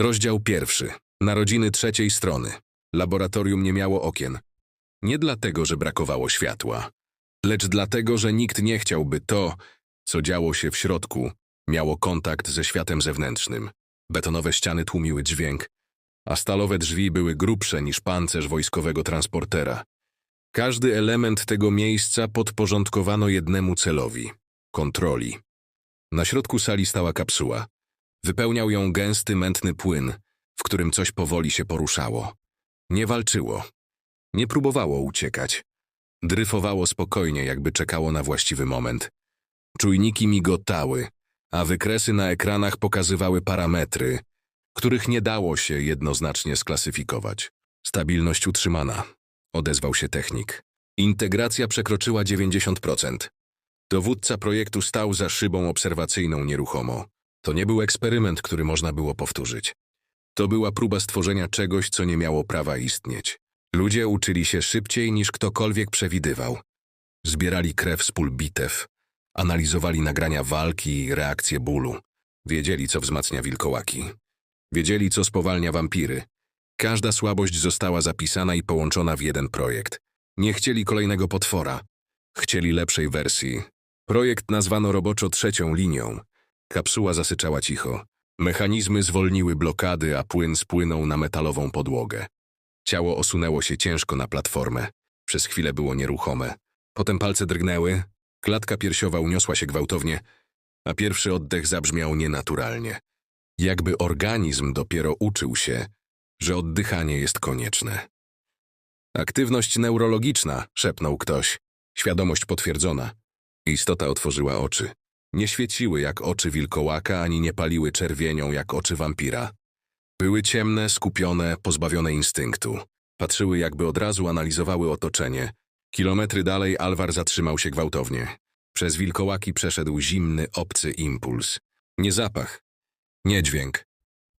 Rozdział pierwszy. Narodziny trzeciej strony. Laboratorium nie miało okien. Nie dlatego, że brakowało światła, lecz dlatego, że nikt nie chciałby to, co działo się w środku, miało kontakt ze światem zewnętrznym. Betonowe ściany tłumiły dźwięk, a stalowe drzwi były grubsze niż pancerz wojskowego transportera. Każdy element tego miejsca podporządkowano jednemu celowi kontroli. Na środku sali stała kapsuła. Wypełniał ją gęsty, mętny płyn, w którym coś powoli się poruszało. Nie walczyło. Nie próbowało uciekać. Dryfowało spokojnie, jakby czekało na właściwy moment. Czujniki migotały, a wykresy na ekranach pokazywały parametry, których nie dało się jednoznacznie sklasyfikować. Stabilność utrzymana, odezwał się technik. Integracja przekroczyła 90%. Dowódca projektu stał za szybą obserwacyjną nieruchomo. To nie był eksperyment, który można było powtórzyć. To była próba stworzenia czegoś, co nie miało prawa istnieć. Ludzie uczyli się szybciej niż ktokolwiek przewidywał. Zbierali krew z pól bitew, analizowali nagrania walki i reakcje bólu. Wiedzieli, co wzmacnia wilkołaki. Wiedzieli, co spowalnia wampiry. Każda słabość została zapisana i połączona w jeden projekt. Nie chcieli kolejnego potwora. Chcieli lepszej wersji. Projekt nazwano roboczo trzecią linią. Kapsuła zasyczała cicho. Mechanizmy zwolniły blokady, a płyn spłynął na metalową podłogę. Ciało osunęło się ciężko na platformę. Przez chwilę było nieruchome. Potem palce drgnęły, klatka piersiowa uniosła się gwałtownie, a pierwszy oddech zabrzmiał nienaturalnie. Jakby organizm dopiero uczył się, że oddychanie jest konieczne. Aktywność neurologiczna, szepnął ktoś. Świadomość potwierdzona. Istota otworzyła oczy. Nie świeciły jak oczy wilkołaka, ani nie paliły czerwienią jak oczy wampira. Były ciemne, skupione, pozbawione instynktu. Patrzyły jakby od razu analizowały otoczenie. Kilometry dalej Alvar zatrzymał się gwałtownie. Przez wilkołaki przeszedł zimny, obcy impuls. Nie zapach, nie dźwięk.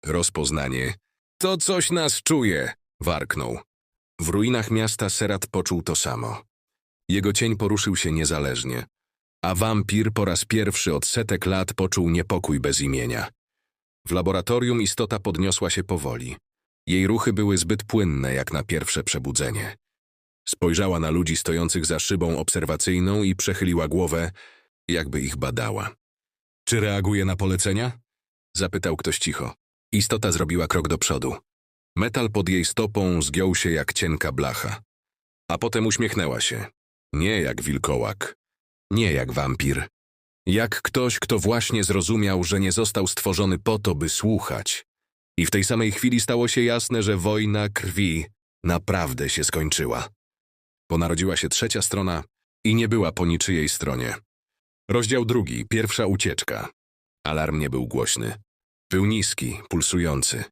Rozpoznanie. To coś nas czuje, warknął. W ruinach miasta Serat poczuł to samo. Jego cień poruszył się niezależnie, a wampir po raz pierwszy od setek lat poczuł niepokój bez imienia. W laboratorium istota podniosła się powoli. Jej ruchy były zbyt płynne jak na pierwsze przebudzenie. Spojrzała na ludzi stojących za szybą obserwacyjną i przechyliła głowę, jakby ich badała. Czy reaguje na polecenia? Zapytał ktoś cicho. Istota zrobiła krok do przodu. Metal pod jej stopą zgiął się jak cienka blacha. A potem uśmiechnęła się. Nie jak wilkołak. Nie jak wampir. Jak ktoś, kto właśnie zrozumiał, że nie został stworzony po to, by słuchać. I w tej samej chwili stało się jasne, że wojna krwi naprawdę się skończyła. Bo narodziła się trzecia strona i nie była po niczyjej stronie. Rozdział drugi, pierwsza ucieczka. Alarm nie był głośny. Był niski, pulsujący.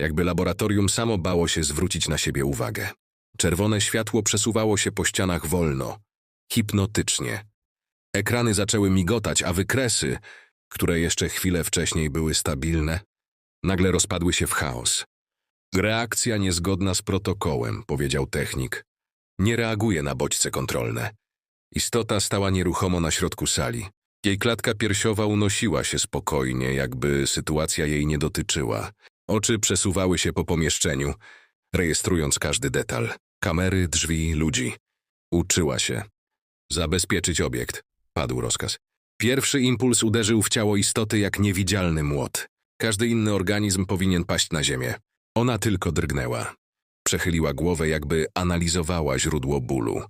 Jakby laboratorium samo bało się zwrócić na siebie uwagę. Czerwone światło przesuwało się po ścianach wolno, hipnotycznie. Ekrany zaczęły migotać, a wykresy, które jeszcze chwilę wcześniej były stabilne, nagle rozpadły się w chaos. Reakcja niezgodna z protokołem, powiedział technik. Nie reaguje na bodźce kontrolne. Istota stała nieruchomo na środku sali. Jej klatka piersiowa unosiła się spokojnie, jakby sytuacja jej nie dotyczyła. Oczy przesuwały się po pomieszczeniu, rejestrując każdy detal. Kamery, drzwi, ludzi. Uczyła się. Zabezpieczyć obiekt. Padł rozkaz. Pierwszy impuls uderzył w ciało istoty jak niewidzialny młot. Każdy inny organizm powinien paść na ziemię. Ona tylko drgnęła. Przechyliła głowę, jakby analizowała źródło bólu.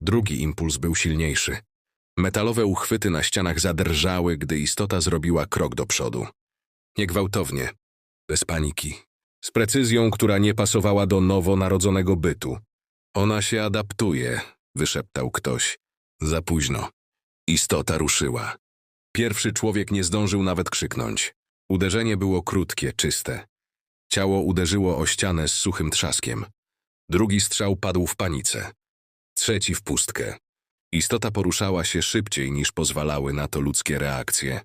Drugi impuls był silniejszy. Metalowe uchwyty na ścianach zadrżały, gdy istota zrobiła krok do przodu. Niegwałtownie, bez paniki, z precyzją, która nie pasowała do nowonarodzonego bytu. Ona się adaptuje, wyszeptał ktoś. Za późno. Istota ruszyła. Pierwszy człowiek nie zdążył nawet krzyknąć. Uderzenie było krótkie, czyste. Ciało uderzyło o ścianę z suchym trzaskiem. Drugi strzał padł w panice. Trzeci w pustkę. Istota poruszała się szybciej niż pozwalały na to ludzkie reakcje.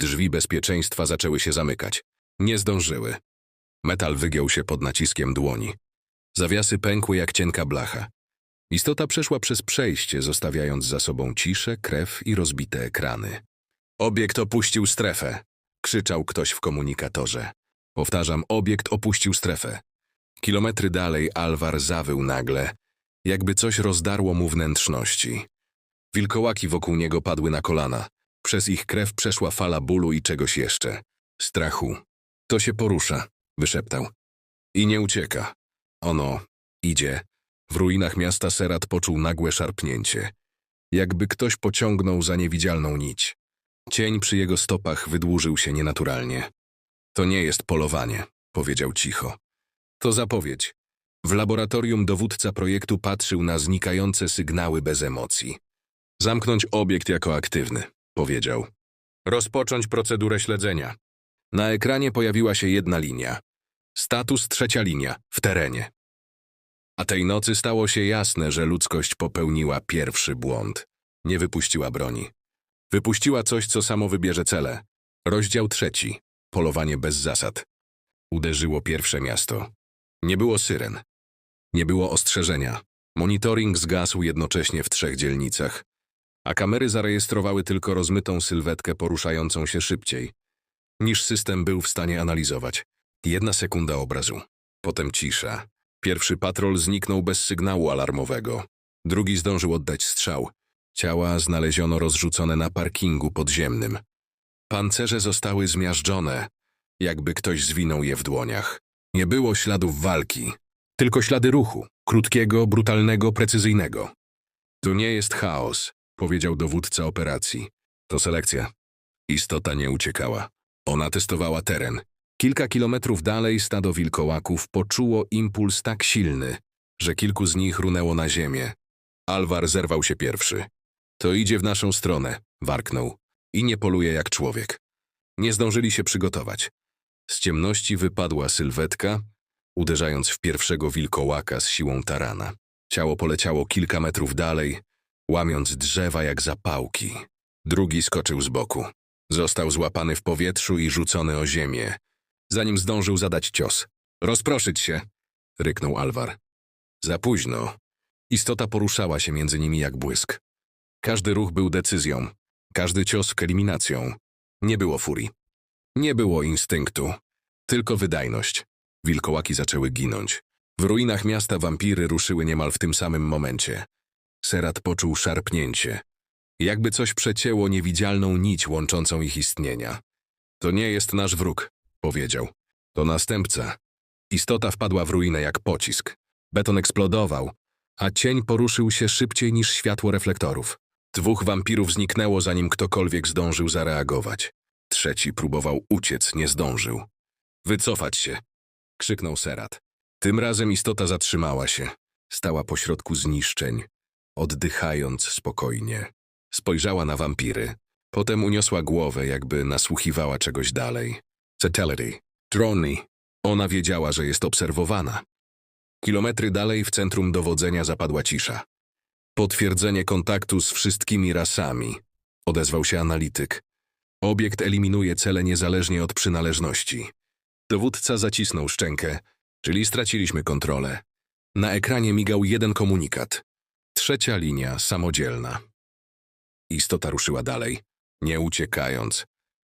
Drzwi bezpieczeństwa zaczęły się zamykać. Nie zdążyły. Metal wygiął się pod naciskiem dłoni. Zawiasy pękły jak cienka blacha. Istota przeszła przez przejście, zostawiając za sobą ciszę, krew i rozbite ekrany. Obiekt opuścił strefę, krzyczał ktoś w komunikatorze. Powtarzam, obiekt opuścił strefę. Kilometry dalej Alvar zawył nagle, jakby coś rozdarło mu wnętrzności. Wilkołaki wokół niego padły na kolana. Przez ich krew przeszła fala bólu i czegoś jeszcze. Strachu. To się porusza, wyszeptał. I nie ucieka. Ono idzie. W ruinach miasta Serat poczuł nagłe szarpnięcie. Jakby ktoś pociągnął za niewidzialną nić. Cień przy jego stopach wydłużył się nienaturalnie. To nie jest polowanie, powiedział cicho. To zapowiedź. W laboratorium dowódca projektu patrzył na znikające sygnały bez emocji. Zamknąć obiekt jako aktywny, powiedział. Rozpocząć procedurę śledzenia. Na ekranie pojawiła się jedna linia. Status trzecia linia, w terenie. A tej nocy stało się jasne, że ludzkość popełniła pierwszy błąd. Nie wypuściła broni. Wypuściła coś, co samo wybierze cele. Rozdział trzeci. Polowanie bez zasad. Uderzyło pierwsze miasto. Nie było syren. Nie było ostrzeżenia. Monitoring zgasł jednocześnie w trzech dzielnicach, a kamery zarejestrowały tylko rozmytą sylwetkę poruszającą się szybciej, niż system był w stanie analizować. Jedna sekunda obrazu. Potem cisza. Pierwszy patrol zniknął bez sygnału alarmowego. Drugi zdążył oddać strzał. Ciała znaleziono rozrzucone na parkingu podziemnym. Pancerze zostały zmiażdżone, jakby ktoś zwinął je w dłoniach. Nie było śladów walki, tylko ślady ruchu, krótkiego, brutalnego, precyzyjnego. To nie jest chaos, powiedział dowódca operacji. To selekcja. Istota nie uciekała. Ona testowała teren. Kilka kilometrów dalej stado wilkołaków poczuło impuls tak silny, że kilku z nich runęło na ziemię. Alvar zerwał się pierwszy. To idzie w naszą stronę, warknął. I nie poluje jak człowiek. Nie zdążyli się przygotować. Z ciemności wypadła sylwetka, uderzając w pierwszego wilkołaka z siłą tarana. Ciało poleciało kilka metrów dalej, łamiąc drzewa jak zapałki. Drugi skoczył z boku. Został złapany w powietrzu i rzucony o ziemię, zanim zdążył zadać cios. Rozproszyć się, ryknął Alvar. Za późno. Istota poruszała się między nimi jak błysk. Każdy ruch był decyzją, każdy cios eliminacją. Nie było furii. Nie było instynktu, tylko wydajność. Wilkołaki zaczęły ginąć. W ruinach miasta wampiry ruszyły niemal w tym samym momencie. Serat poczuł szarpnięcie. Jakby coś przecięło niewidzialną nić łączącą ich istnienia. To nie jest nasz wróg, powiedział. To następca. Istota wpadła w ruinę jak pocisk. Beton eksplodował, a cień poruszył się szybciej niż światło reflektorów. Dwóch wampirów zniknęło, zanim ktokolwiek zdążył zareagować. Trzeci próbował uciec, nie zdążył. Wycofać się! krzyknął Serat. Tym razem istota zatrzymała się. Stała pośrodku zniszczeń, oddychając spokojnie. Spojrzała na wampiry. Potem uniosła głowę, jakby nasłuchiwała czegoś dalej. Cetelity. Drony. Ona wiedziała, że jest obserwowana. Kilometry dalej w centrum dowodzenia zapadła cisza. Potwierdzenie kontaktu z wszystkimi rasami. Odezwał się analityk. Obiekt eliminuje cele niezależnie od przynależności. Dowódca zacisnął szczękę, czyli straciliśmy kontrolę. Na ekranie migał jeden komunikat. Trzecia linia samodzielna. Istota ruszyła dalej, nie uciekając,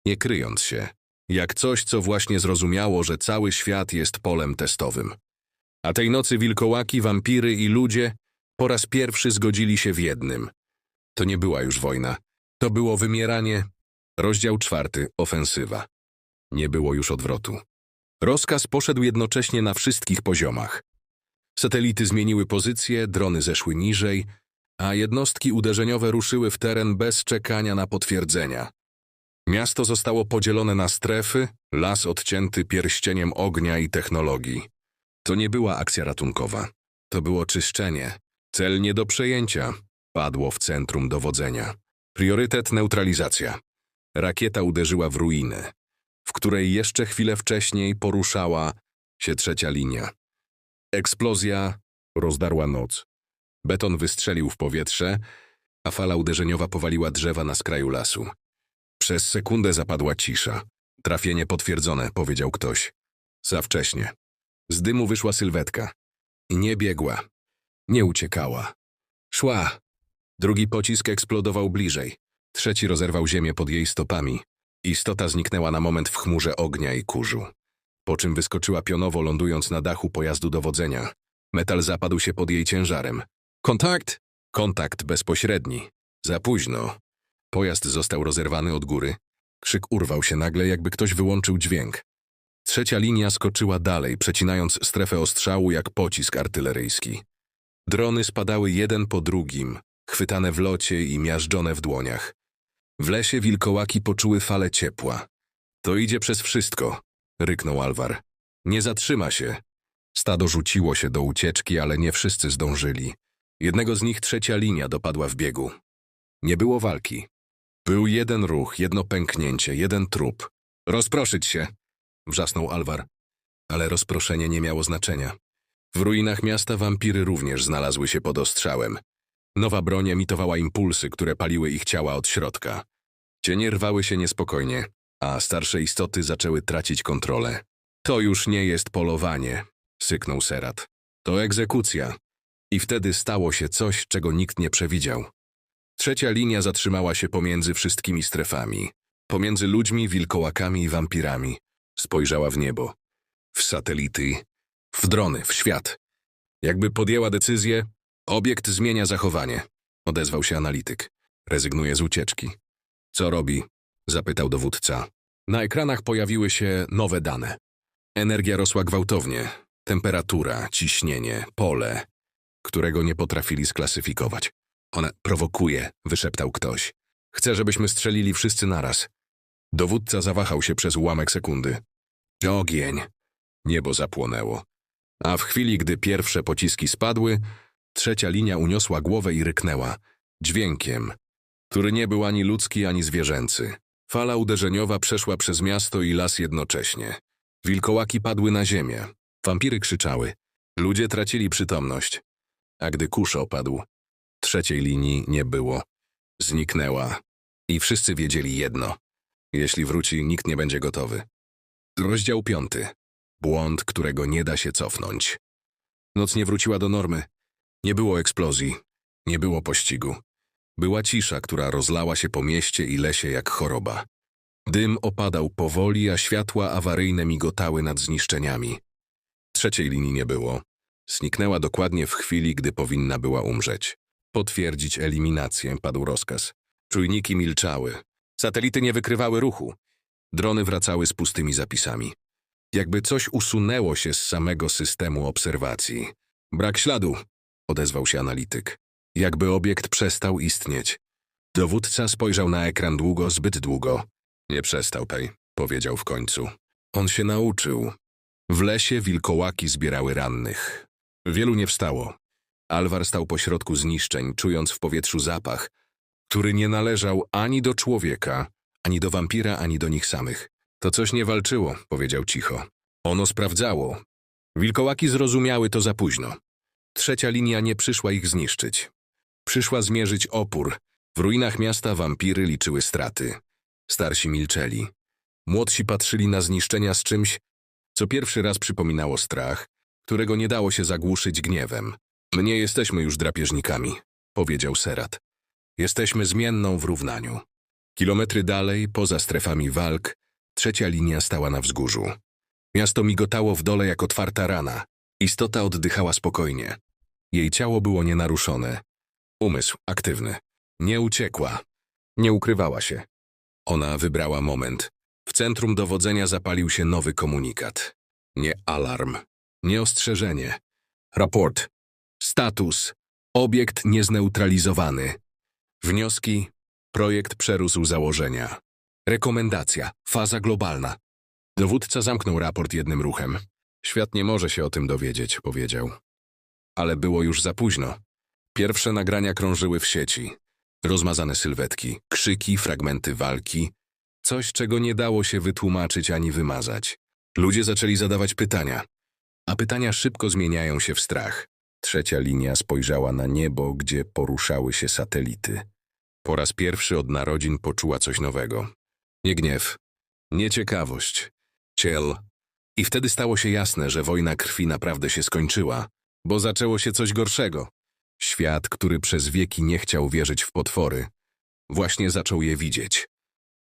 nie kryjąc się, jak coś, co właśnie zrozumiało, że cały świat jest polem testowym. A tej nocy wilkołaki, wampiry i ludzie po raz pierwszy zgodzili się w jednym. To nie była już wojna, to było wymieranie. Rozdział czwarty, ofensywa. Nie było już odwrotu. Rozkaz poszedł jednocześnie na wszystkich poziomach. Satelity zmieniły pozycję, drony zeszły niżej, a jednostki uderzeniowe ruszyły w teren bez czekania na potwierdzenia. Miasto zostało podzielone na strefy, las odcięty pierścieniem ognia i technologii. To nie była akcja ratunkowa. To było czyszczenie. Cel nie do przejęcia. Padło w centrum dowodzenia. Priorytet neutralizacja. Rakieta uderzyła w ruinę, w której jeszcze chwilę wcześniej poruszała się trzecia linia. Eksplozja rozdarła noc. Beton wystrzelił w powietrze, a fala uderzeniowa powaliła drzewa na skraju lasu. Przez sekundę zapadła cisza. Trafienie potwierdzone, powiedział ktoś. Za wcześnie. Z dymu wyszła sylwetka. I nie biegła. Nie uciekała. Szła. Drugi pocisk eksplodował bliżej. Trzeci rozerwał ziemię pod jej stopami. Istota zniknęła na moment w chmurze ognia i kurzu. po czym wyskoczyła pionowo, lądując na dachu pojazdu dowodzenia. Metal zapadł się pod jej ciężarem. Kontakt! Kontakt bezpośredni. Za późno. Pojazd został rozerwany od góry. Krzyk urwał się nagle, jakby ktoś wyłączył dźwięk. Trzecia linia skoczyła dalej, przecinając strefę ostrzału jak pocisk artyleryjski. Drony spadały jeden po drugim, chwytane w locie i miażdżone w dłoniach. W lesie wilkołaki poczuły falę ciepła. To idzie przez wszystko, ryknął Alvar. Nie zatrzyma się. Stado rzuciło się do ucieczki, ale nie wszyscy zdążyli. Jednego z nich trzecia linia dopadła w biegu. Nie było walki. Był jeden ruch, jedno pęknięcie, jeden trup. Rozproszyć się! wrzasnął Alvar. Ale rozproszenie nie miało znaczenia. W ruinach miasta wampiry również znalazły się pod ostrzałem. Nowa broń emitowała impulsy, które paliły ich ciała od środka. Cienie rwały się niespokojnie, a starsze istoty zaczęły tracić kontrolę. To już nie jest polowanie, syknął Serat. To egzekucja. I wtedy stało się coś, czego nikt nie przewidział. Trzecia linia zatrzymała się pomiędzy wszystkimi strefami. Pomiędzy ludźmi, wilkołakami i wampirami. Spojrzała w niebo. W satelity. W drony, w świat. Jakby podjęła decyzję, obiekt zmienia zachowanie. Odezwał się analityk. Rezygnuje z ucieczki. Co robi? Zapytał dowódca. Na ekranach pojawiły się nowe dane. Energia rosła gwałtownie. Temperatura, ciśnienie, pole, którego nie potrafili sklasyfikować. Ona prowokuje, wyszeptał ktoś. Chce, żebyśmy strzelili wszyscy naraz. Dowódca zawahał się przez ułamek sekundy. Ogień. Niebo zapłonęło. A w chwili, gdy pierwsze pociski spadły, trzecia linia uniosła głowę i ryknęła. Dźwiękiem, który nie był ani ludzki, ani zwierzęcy. Fala uderzeniowa przeszła przez miasto i las jednocześnie. Wilkołaki padły na ziemię. Wampiry krzyczały. Ludzie tracili przytomność. A gdy kurz opadł, trzeciej linii nie było. Zniknęła. I wszyscy wiedzieli jedno. Jeśli wróci, nikt nie będzie gotowy. Rozdział piąty. Błąd, którego nie da się cofnąć. Noc nie wróciła do normy. Nie było eksplozji. Nie było pościgu. Była cisza, która rozlała się po mieście i lesie jak choroba. Dym opadał powoli, a światła awaryjne migotały nad zniszczeniami. Trzeciej linii nie było. Zniknęła dokładnie w chwili, gdy powinna była umrzeć. Potwierdzić eliminację, padł rozkaz. Czujniki milczały. Satelity nie wykrywały ruchu. Drony wracały z pustymi zapisami. Jakby coś usunęło się z samego systemu obserwacji. Brak śladu, odezwał się analityk. Jakby obiekt przestał istnieć. Dowódca spojrzał na ekran długo, zbyt długo. Nie przestał, Pej, powiedział w końcu. On się nauczył. W lesie wilkołaki zbierały rannych. Wielu nie wstało. Alvar stał pośrodku zniszczeń, czując w powietrzu zapach, który nie należał ani do człowieka, ani do wampira, ani do nich samych. To coś nie walczyło, powiedział cicho. Ono sprawdzało. Wilkołaki zrozumiały to za późno. Trzecia linia nie przyszła ich zniszczyć. Przyszła zmierzyć opór. W ruinach miasta wampiry liczyły straty. Starsi milczeli. Młodsi patrzyli na zniszczenia z czymś, co pierwszy raz przypominało strach, którego nie dało się zagłuszyć gniewem. Nie jesteśmy już drapieżnikami, powiedział Serat. Jesteśmy zmienną w równaniu. Kilometry dalej, poza strefami walk, trzecia linia stała na wzgórzu. Miasto migotało w dole jak otwarta rana. Istota oddychała spokojnie. Jej ciało było nienaruszone. Umysł aktywny. Nie uciekła. Nie ukrywała się. Ona wybrała moment. W centrum dowodzenia zapalił się nowy komunikat. Nie alarm, nie ostrzeżenie. Raport. Status. Obiekt niezneutralizowany. Wnioski. Projekt przerósł założenia. Rekomendacja. Faza globalna. Dowódca zamknął raport jednym ruchem. Świat nie może się o tym dowiedzieć, powiedział. Ale było już za późno. Pierwsze nagrania krążyły w sieci. Rozmazane sylwetki, krzyki, fragmenty walki. Coś, czego nie dało się wytłumaczyć ani wymazać. Ludzie zaczęli zadawać pytania. A pytania szybko zmieniają się w strach. Trzecia linia spojrzała na niebo, gdzie poruszały się satelity. Po raz pierwszy od narodzin poczuła coś nowego. Nie gniew, nie ciekawość, ciel. I wtedy stało się jasne, że wojna krwi naprawdę się skończyła, bo zaczęło się coś gorszego. Świat, który przez wieki nie chciał wierzyć w potwory, właśnie zaczął je widzieć.